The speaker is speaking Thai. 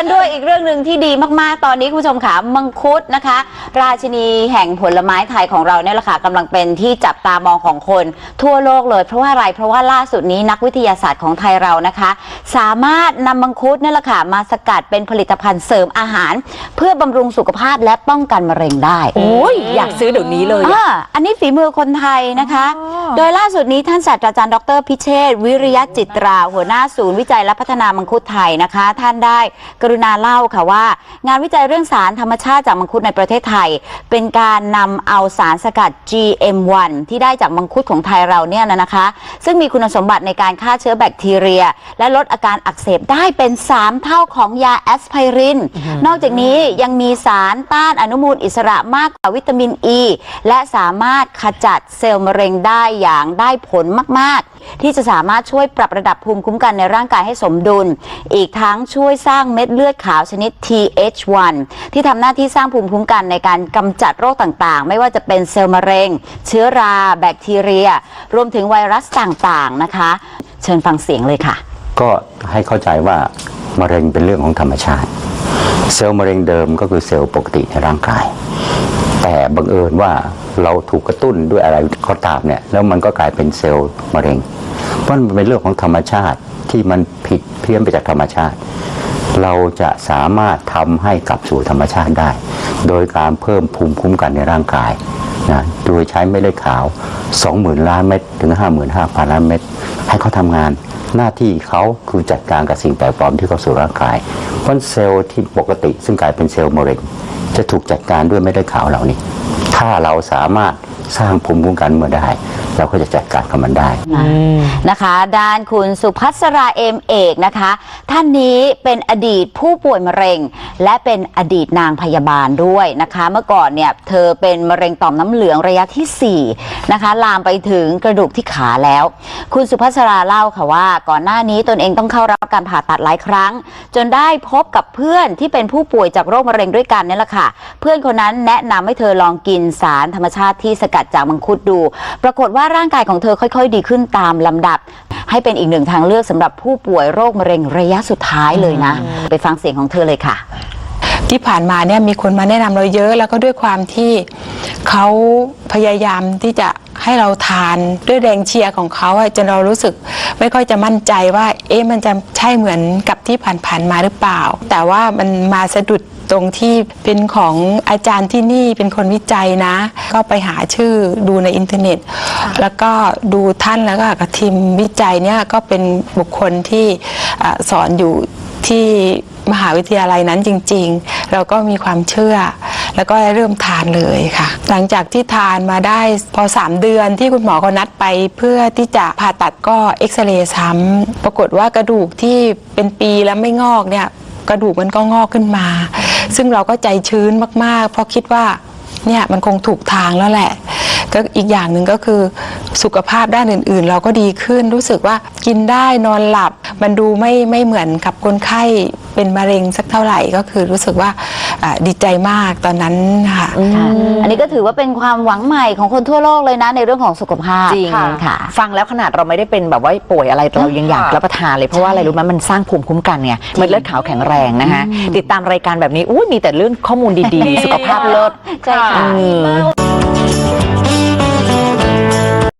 กันด้วย อีกเรื่องหนึ่งที่ดีมากๆ ตอนนี้คุณผู้ชมค่ะมังคุดนะคะ ราชินีแห่งผลไม้ไทยของเราเนี่ยแหละค่ะกำลังเป็นที่จับตามองของคน ทั่วโลกเลยเพราะว่าอะไรเพราะว่าล่าสุดนี้นักวิทยาศาสตร์ของไทยเรานะคะ สามารถนำมังคุดเนี่ยแหละค่ะมาสกัดเป็นผลิตภัณฑ์เสริมอาหาร เพื่อบำรุงสุขภาพและป้องกันมะเร็งได้โอ้ยอยากซื้อเดี๋ยวนี้เลยอะอ่าอันนี้ฝีมือคนไทยนะคะ โดยล่าสุดนี้ท่านศาสตราจารย์ดร พิเชษฐ์วิริยะจิตรา หัวหน้าศูนย์วิจัยและพัฒนามังคุดไทยนะคะ ท่านได้กรุณาเล่าค่ะว่า งานวิจัยเรื่องสารธรรมชาติจากมังคุดในประเทศไทย เป็นการนำเอาสารสกัด GM1 ที่ได้จากมังคุดของไทยเราเนี่ยนะคะ ซึ่งมีคุณสมบัติในการฆ่าเชื้อแบคทีเรีย และลดอาการอักเสบได้เป็น 3 เท่าของยาแอสไพริน นอกจากนี้ยังมีสารต้านอนุมูลอิสระมากกว่าวิตามินอ e, ีและสามารถขจัดเซลล์มะเร็งได้อย่างได้ผลมาก ๆ ที่จะสามารถช่วยปรับระดับภูมิคุ้มกันในร่างกายให้สมดุล อีกทั้งช่วยสร้างเม็ดเลือดขาวชนิด TH1 ที่ทำหน้าที่สร้างภูมิคุ้มกันในการกำจัดโรคต่างๆ ไม่ว่าจะเป็นเซลล์มะเร็ง เชื้อรา แบคทีเรีย รวมถึงไวรัสต่างๆนะคะ เชิญฟังเสียงเลยค่ะ ก็ให้เข้าใจว่ามะเร็งเป็นเรื่องของธรรมชาติ เซลล์มะเร็งเดิมก็คือเซลล์ปกติในร่างกาย แต่บังเอิญว่าเราถูกกระตุ้นด้วยอะไรก็ตามเนี่ยแล้วมันก็กลายเป็นเซลล์มะเร็งเพราะมันเป็นเรื่องของธรรมชาติที่มันผิดเพี้ยนไปจากธรรมชาติ เราจะสามารถทำให้กลับสู่ธรรมชาติได้ โดยการเพิ่มภูมิคุ้มกันในร่างกายนะโดยใช้เม็ดเลือดขาว 20,000 ล้านเม็ดถึง 55,000 ล้านเม็ดให้เขาทำงานหน้าที่เขาคือจัดการกับสิ่งแปลกปลอมที่เข้าสู่ร่างกายเพราะเซลล์ที่ปกติซึ่งกลายเป็นเซลล์มะเร็งจะถูกจัดการด้วยเม็ดเลือดขาวเหล่านี้ ถ้าเราสามารถสร้างภูมิคุ้มกันเมื่อได้ เราก็จะจัดการกับมันได้ นะคะ ด้านคุณสุพัสราเอมเอกนะคะ ท่านนี้เป็นอดีตผู้ป่วยมะเร็ง และเป็นอดีตนางพยาบาลด้วยนะคะ เมื่อก่อนเนี่ยเธอเป็นมะเร็งต่อมน้ำเหลืองระยะทีสี่4 นะคะ ลามไปถึงกระดูกที่ขาแล้ว คุณสุพัสราเล่าค่ะว่า ก่อนหน้านี้ตนเองต้องเข้ารับการผ่าตัดหลายครั้ง จนได้พบกับเพื่อนที่เป็นผู้ป่วยจากโรคมะเร็งด้วยกันเนี่ยแหละค่ะ เพื่อนคนนั้นแนะนำให้เธอลองกินสารธรรมชาติที่สกัดจากมังคุดดู ปรากฏว่าร่างกายของเธอค่อย ๆ ดีขึ้นตามลำดับ ให้เป็นอีกหนึ่งทางเลือกสำหรับผู้ป่วยโรคมะเร็งระยะสุดท้ายเลยนะ ไปฟังเสียงของเธอเลยค่ะ ที่ผ่านมาเนี่ยมีคนมาแนะนำเราเยอะแล้วก็ด้วยความที่เขาพยายามที่จะให้เราทานด้วยแรงเชียร์ของเขาอะจนเรารู้สึกไม่ค่อยจะมั่นใจว่า เอ๊ะมันจะใช่เหมือนกับที่ผ่านๆมาหรือเปล่า แต่ว่ามันมาสะดุด ตรงที่เป็นของอาจารย์ที่นี่เป็นคนวิจัยนะ ก็ไปหาชื่อดูในอินเทอร์เน็ต แล้วก็ดูท่านแล้วก็กับทีมวิจัยเนี่ยก็เป็นบุคคลที่อ่าสอนอยู่ที่มหาวิทยาลัยนั้นจริง ๆ เราก็มีความเชื่อ แล้วก็เริ่มทานเลยค่ะ หลังจากที่ทานมาได้พอ 3 เดือนที่คุณหมอก็นัดไป เพื่อที่จะผ่าตัดก็เอ็กซเรย์ซ้ำปรากฏว่ากระดูกที่เป็นปีแล้วไม่งอกเนี่ยกระดูกมันก็งอกขึ้นมา ซึ่งเราก็ใจชื้นมากๆ เพราะคิดว่าเนี่ยมันคงถูกทางแล้วแหละ ก็อีกอย่างหนึ่งก็คือสุขภาพด้านอื่น ๆ เราก็ดีขึ้นรู้สึกว่ากินได้นอนหลับ มันดูไม่ไม่เหมือนกับคนไข้เป็นมะเร็งสักเท่าไหร่ก็คือรู้สึกว่า อ่าดีใจมากตอนนั้นค่ะ ค่ะอันนี้ก็ถือว่าเป็นความหวังใหม่ของคนทั่วโลกเลยนะในเรื่องของสุขภาพจริงค่ะ ฟังแล้วขนาดเราไม่ได้เป็นแบบว่าป่วยอะไรเรายังอยากรับประทานเลยเพราะว่าอะไรรู้ไหมมันสร้างภูมิคุ้มกันไงเม็ดเลือดขาวแข็งแรงนะคะติดตามรายการแบบนี้อุ้ยมีแต่เรื่องข้อมูลดีๆ สุขภาพเลิศ ใช่ค่ะ อืม